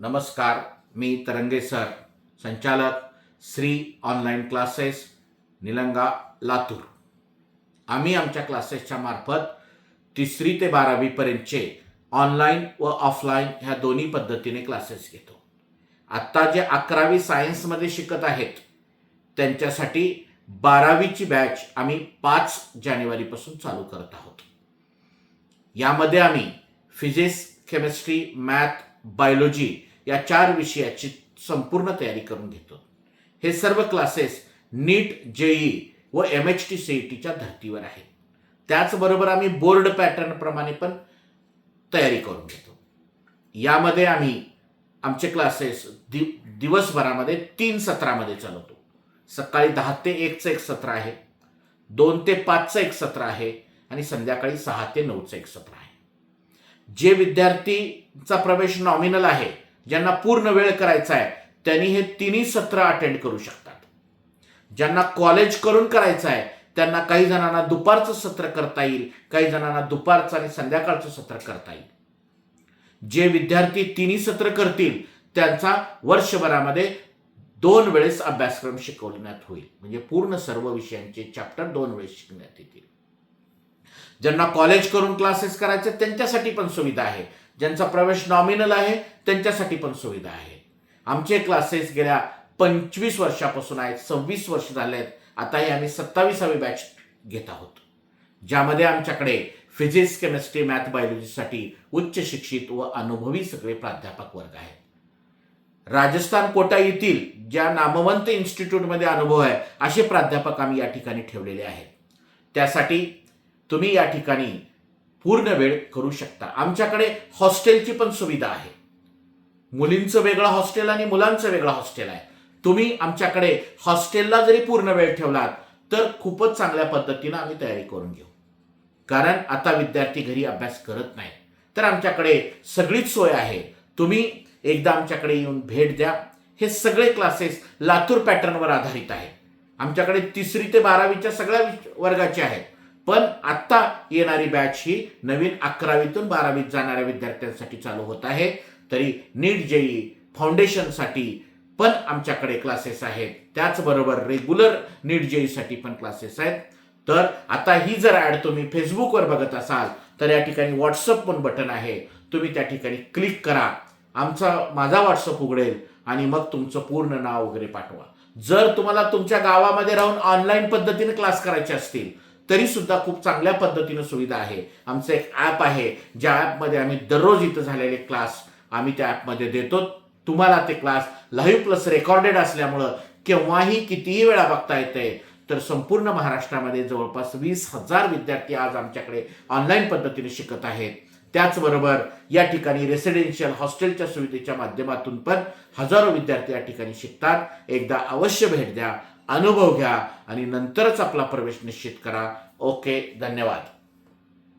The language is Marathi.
नमस्कार मी तरंगे सर संचालक श्री ऑनलाईन क्लासेस निलंगा लातूर. आम्ही आमच्या क्लासेसच्या मार्फत तिसरी ते बारावीपर्यंतचे ऑनलाईन व ऑफलाईन ह्या दोन्ही पद्धतीने क्लासेस घेतो. आत्ता जे अकरावी सायन्समध्ये शिकत आहेत त्यांच्यासाठी बारावीची बॅच आम्ही पाच जानेवारीपासून चालू करत आहोत. यामध्ये आम्ही फिजिक्स केमिस्ट्री मॅथ बायोलॉजी या चार विषयाची संपूर्ण तयारी करून घेतो. हे सर्व क्लासेस नीट जेई व M H T C E टीच्या धर्तीवर आहेत. त्याचबरोबर आम्ही बोर्ड पॅटर्नप्रमाणे पण तयारी करून घेतो. यामध्ये आम्ही आमचे क्लासेस दि दिवसभरामध्ये तीन सत्रामध्ये चालवतो. सकाळी दहा ते एकचं एक सत्र आहे दोन ते पाचचं एक सत्र आहे आणि संध्याकाळी सहा ते नऊचं एक सत्र आहे. जे विद्यार्थीचा प्रवेश नॉमिनल आहे ज्यांना पूर्ण वेळ करायचा आहे त्यांनी हे तिन्ही सत्र अटेंड करू शकतात. ज्यांना कॉलेज करून करायचं आहे त्यांना काही जणांना दुपारचं सत्र करता येईल काही जणांना दुपारचं आणि संध्याकाळचं सत्र करता येईल. जे विद्यार्थी तिन्ही सत्र करतील त्यांचा वर्षभरामध्ये दोन वेळेस अभ्यासक्रम शिकवण्यात होईल. म्हणजे पूर्ण सर्व विषयांचे चॅप्टर दोन वेळेस शिकण्यात येतील. ज्यांना कॉलेज करून क्लासेस करायचे त्यांच्यासाठी पण सुविधा आहे. ज्यांचा प्रवेश नॉमिनल आहे त्यांच्यासाठी पण सुविधा आहे. आमचे क्लासेस गेल्या पंचवीस वर्षापासून आहेत सव्वीस वर्ष झाले आहेत. आताही आम्ही सत्तावीसावी बॅच घेत आहोत. ज्यामध्ये आमच्याकडे फिजिक्स केमिस्ट्री मॅथ बायोलॉजीसाठी उच्च शिक्षित व अनुभवी सगळे प्राध्यापक वर्ग आहेत. राजस्थान कोटा येथील ज्या नामवंत इन्स्टिट्यूटमध्ये अनुभव आहे असे प्राध्यापक आम्ही या ठिकाणी ठेवलेले आहेत. त्यासाठी तुम्ही या ठिकाणी पूर्ण वेळ करू शकता. आमच्याकडे हॉस्टेलची पण सुविधा आहे. मुलींचं वेगळं हॉस्टेल आणि मुलांचं वेगळं हॉस्टेल आहे. तुम्ही आमच्याकडे हॉस्टेलला जरी पूर्ण वेळ ठेवलात तर खूपच चांगल्या पद्धतीनं आम्ही तयारी करून घेऊ. कारण आता विद्यार्थी घरी अभ्यास करत नाही तर आमच्याकडे सगळीच सोय आहे. तुम्ही एकदा आमच्याकडे येऊन भेट द्या. हे सगळे क्लासेस लातूर पॅटर्नवर आधारित आहे आमच्याकडे तिसरी ते बारावीच्या सगळ्या वर्गाचे आहेत. पण आत्ता येणारी बॅच ही नवीन अकरावीतून बारावीत जाणाऱ्या विद्यार्थ्यांसाठी चालू होत आहे. तरी नीट जेई फाउंडेशनसाठी पण आमच्याकडे क्लासेस आहेत. त्याचबरोबर रेग्युलर नीट जेईसाठी पण क्लासेस आहेत. तर आता ही जर ॲड तुम्ही फेसबुकवर बघत असाल तर या ठिकाणी व्हॉट्सअप पण बटन आहे. तुम्ही त्या ठिकाणी क्लिक करा. आमचा माझा व्हॉट्सअप उघडेल आणि मग तुमचं पूर्ण नाव वगैरे पाठवा. जर तुम्हाला तुमच्या गावामध्ये राहून ऑनलाईन पद्धतीने क्लास करायचे असतील तरी सुद्धा खूप चांगल्या पद्धतीनं सुविधा आहे. आमचं एक ॲप आहे. ज्या ॲपमध्ये आम्ही दररोज इथं झालेले क्लास आम्ही त्या ॲपमध्ये देतो. तुम्हाला ते क्लास लाईव्ह प्लस रेकॉर्डेड असल्यामुळं केव्हाही कितीही वेळा बघता येते तर संपूर्ण महाराष्ट्रामध्ये जवळपास वीस हजार विद्यार्थी आज आमच्याकडे ऑनलाईन पद्धतीने शिकत आहेत. त्याचबरोबर या ठिकाणी रेसिडेन्शियल हॉस्टेलच्या सुविधेच्या माध्यमातून पण हजारो विद्यार्थी या ठिकाणी शिकतात. एकदा अवश्य भेट द्या. अनुभव घ्या आणि नंतरच आपला प्रवेश निश्चित करा. ओके धन्यवाद.